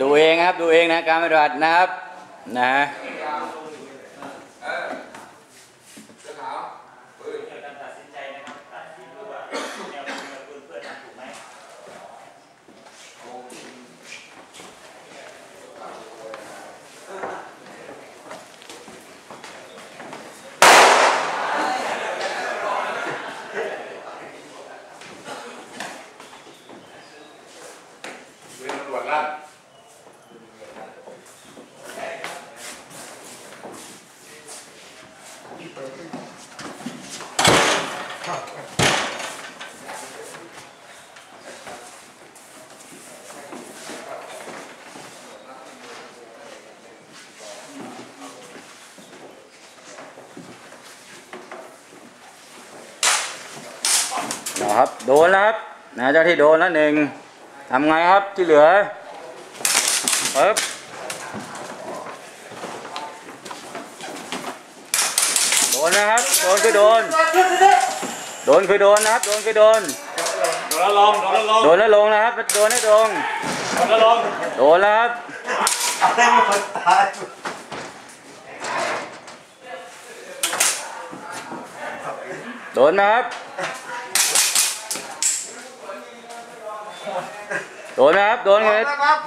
ดูเองนะครับ ดูเองนะการปฏิบัตินะครับ นะการตัดสินใจนะครับตัดสินดูว่าแนวทางของ คุณเพื่อนทำถูกไหมเรื่องตำรวจลั่นนะครับ โดนแล้วครับนะเจ้าที่โดนแล้วหนึ่งทำไงครับที่เหลือปึ๊บโดนนะครับ โดนคือโดน โดนคือโดนนะครับ โดนคือโดน โดนแล้วลง โดนแล้วลง โดนแล้วลงนะครับ โดนให้ลง โดนแล้วลง โดนแล้วครับอะไรหมดตายโดนนะครับ โดนนะครับ โดนเลยนะครับ